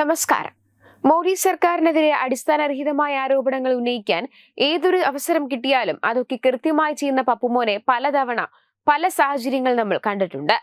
നമസ്കാരം. മോദി സർക്കാരിനെതിരെ അടിസ്ഥാനരഹിതമായ ആരോപണങ്ങൾ ഉന്നയിക്കാൻ ഏതൊരു അവസരം കിട്ടിയാലും അതൊക്കെ കൃത്യമായി ചെയ്യുന്ന പപ്പുമോനെ പലതവണ പല സാഹചര്യങ്ങൾ നമ്മൾ കണ്ടിട്ടുണ്ട്.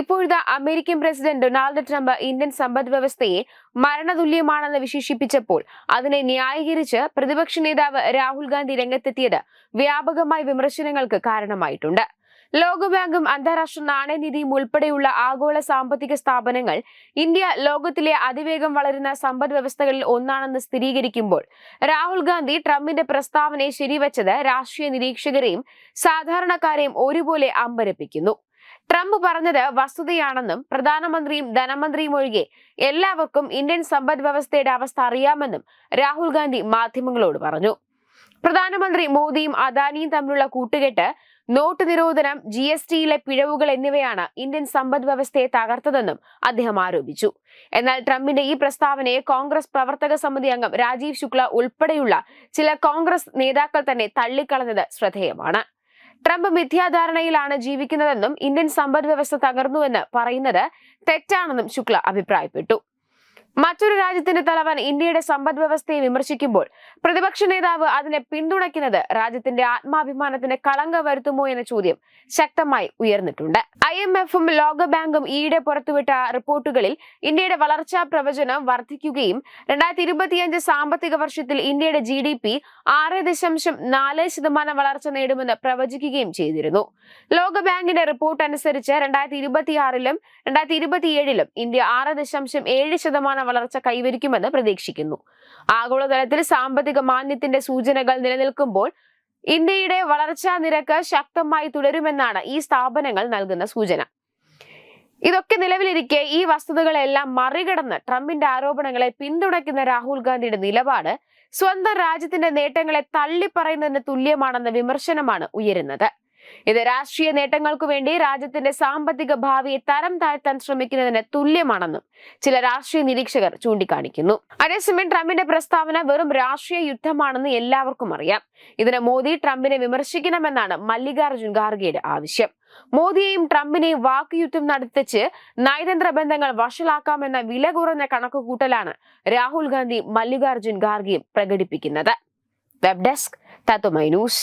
ഇപ്പോഴത്തെ American president Donald Trump Indian സമ്പദ് വ്യവസ്ഥയെ മരണതുല്യമാണെന്ന് വിശേഷിപ്പിച്ചപ്പോൾ അതിനെ ന്യായീകരിച്ച് പ്രതിപക്ഷ നേതാവ് രാഹുൽ ഗാന്ധി രംഗത്തെത്തിയത് വ്യാപകമായ വിമർശനങ്ങൾക്ക് കാരണമായിട്ടുണ്ട്. ലോകബാങ്കും അന്താരാഷ്ട്ര നാണയനിധിയും ഉൾപ്പെടെയുള്ള ആഗോള സാമ്പത്തിക സ്ഥാപനങ്ങൾ ഇന്ത്യ ലോകത്തിലെ അതിവേഗം വളരുന്ന സമ്പദ് വ്യവസ്ഥകളിൽ ഒന്നാണെന്ന് സ്ഥിരീകരിക്കുമ്പോൾ രാഹുൽ ഗാന്ധി ട്രംപിന്റെ പ്രസ്താവനയെ ശരിവച്ചത് രാഷ്ട്രീയ നിരീക്ഷകരെയും സാധാരണക്കാരെയും ഒരുപോലെ അമ്പരപ്പിക്കുന്നു. ട്രംപ് പറഞ്ഞത് വസ്തുതയാണെന്നും പ്രധാനമന്ത്രിയും ധനമന്ത്രിയും ഒഴികെ എല്ലാവർക്കും ഇന്ത്യൻ സമ്പദ് വ്യവസ്ഥയുടെ അവസ്ഥ അറിയാമെന്നും രാഹുൽ ഗാന്ധി മാധ്യമങ്ങളോട് പറഞ്ഞു. പ്രധാനമന്ത്രി മോദിയും അദാനിയും തമ്മിലുള്ള കൂട്ടുകെട്ട് നോട്ട് നിരോധനം ജി എസ് ടിയിലെ പിഴവുകൾ എന്നിവയാണ് ഇന്ത്യൻ സമ്പദ് വ്യവസ്ഥയെ തകർത്തതെന്നും അദ്ദേഹം ആരോപിച്ചു. എന്നാൽ ട്രംപിന്റെ ഈ പ്രസ്താവനയെ കോൺഗ്രസ് പ്രവർത്തക സമിതി അംഗം രാജീവ് ശുക്ല ഉൾപ്പെടെയുള്ള ചില കോൺഗ്രസ് നേതാക്കൾ തന്നെ തള്ളിക്കളഞ്ഞത് ശ്രദ്ധേയമാണ്. ട്രംപ് മിഥ്യാധാരണയിലാണ് ജീവിക്കുന്നതെന്നും ഇന്ത്യൻ സമ്പദ് വ്യവസ്ഥ തകർന്നുവെന്ന് പറയുന്നത് തെറ്റാണെന്നും ശുക്ല അഭിപ്രായപ്പെട്ടു. മറ്റൊരു രാജ്യത്തിന്റെ തലവൻ ഇന്ത്യയുടെ സമ്പദ് വ്യവസ്ഥയെ വിമർശിക്കുമ്പോൾ പ്രതിപക്ഷ നേതാവ് അതിനെ പിന്തുണയ്ക്കുന്നത് രാജ്യത്തിന്റെ ആത്മാഭിമാനത്തിന് കളങ്ക വരുത്തുമോ എന്ന ചോദ്യം ശക്തമായി ഉയർന്നിട്ടുണ്ട്. ഐ എം എഫും ലോകബാങ്കും ഈയിടെ പുറത്തുവിട്ട റിപ്പോർട്ടുകളിൽ ഇന്ത്യയുടെ വളർച്ചാ പ്രവചനം വർദ്ധിക്കുകയും രണ്ടായിരത്തി ഇരുപത്തിയഞ്ച് സാമ്പത്തിക വർഷത്തിൽ ഇന്ത്യയുടെ ജി ഡി പി ആറ് ദശാംശം നാല് ശതമാനം വളർച്ച നേടുമെന്ന് പ്രവചിക്കുകയും ചെയ്തിരുന്നു. ലോകബാങ്കിന്റെ റിപ്പോർട്ട് അനുസരിച്ച് രണ്ടായിരത്തി ഇരുപത്തിയാറിലും രണ്ടായിരത്തി ഇരുപത്തിയേഴിലും ഇന്ത്യ ആറ് ദശാംശം ഏഴ് ശതമാനം വളർച്ച കൈവരിക്കുമെന്ന് പ്രതീക്ഷിക്കുന്നു. ആഗോളതലത്തിൽ സാമ്പത്തിക മാന്യത്തിന്റെ സൂചനകൾ നിലനിൽക്കുമ്പോൾ ഇന്ത്യയുടെ വളർച്ചാ നിരക്ക് ശക്തമായി തുടരുമെന്നാണ് ഈ സ്ഥാപനങ്ങൾ നൽകുന്ന സൂചന. ഇതൊക്കെ നിലവിലിരിക്കെ ഈ വസ്തുതകളെല്ലാം മറികടന്ന് ട്രംപിന്റെ ആരോപണങ്ങളെ പിന്തുണയ്ക്കുന്ന രാഹുൽ ഗാന്ധിയുടെ നിലപാട് സ്വന്തം രാജ്യത്തിന്റെ നേട്ടങ്ങളെ തള്ളിപ്പറയുന്നതിന് തുല്യമാണെന്ന വിമർശനമാണ് ഉയരുന്നത്. ഇത് രാഷ്ട്രീയ നേട്ടങ്ങൾക്കു വേണ്ടി രാജ്യത്തിന്റെ സാമ്പത്തിക ഭാവിയെ തരം താഴ്ത്താൻ ശ്രമിക്കുന്നതിന് തുല്യമാണെന്നും ചില രാഷ്ട്രീയ നിരീക്ഷകർ ചൂണ്ടിക്കാണിക്കുന്നു. അതേസമയം ട്രംപിന്റെ പ്രസ്താവന വെറും രാഷ്ട്രീയ യുദ്ധമാണെന്ന് എല്ലാവർക്കും അറിയാം. ഇതിന് മോദി ട്രംപിനെ വിമർശിക്കണമെന്നാണ് മല്ലികാർജുൻ ഖാർഗെയുടെ ആവശ്യം. മോദിയെയും ട്രംപിനെയും വാക്കുയുദ്ധം നടത്തിച്ച് നയതന്ത്ര ബന്ധങ്ങൾ വഷളാക്കാമെന്ന വില കുറഞ്ഞ കണക്കുകൂട്ടലാണ് രാഹുൽ ഗാന്ധി മല്ലികാർജുൻ ഖാർഗെയും പ്രകടിപ്പിക്കുന്നത്. Web desk Tatwamayi news.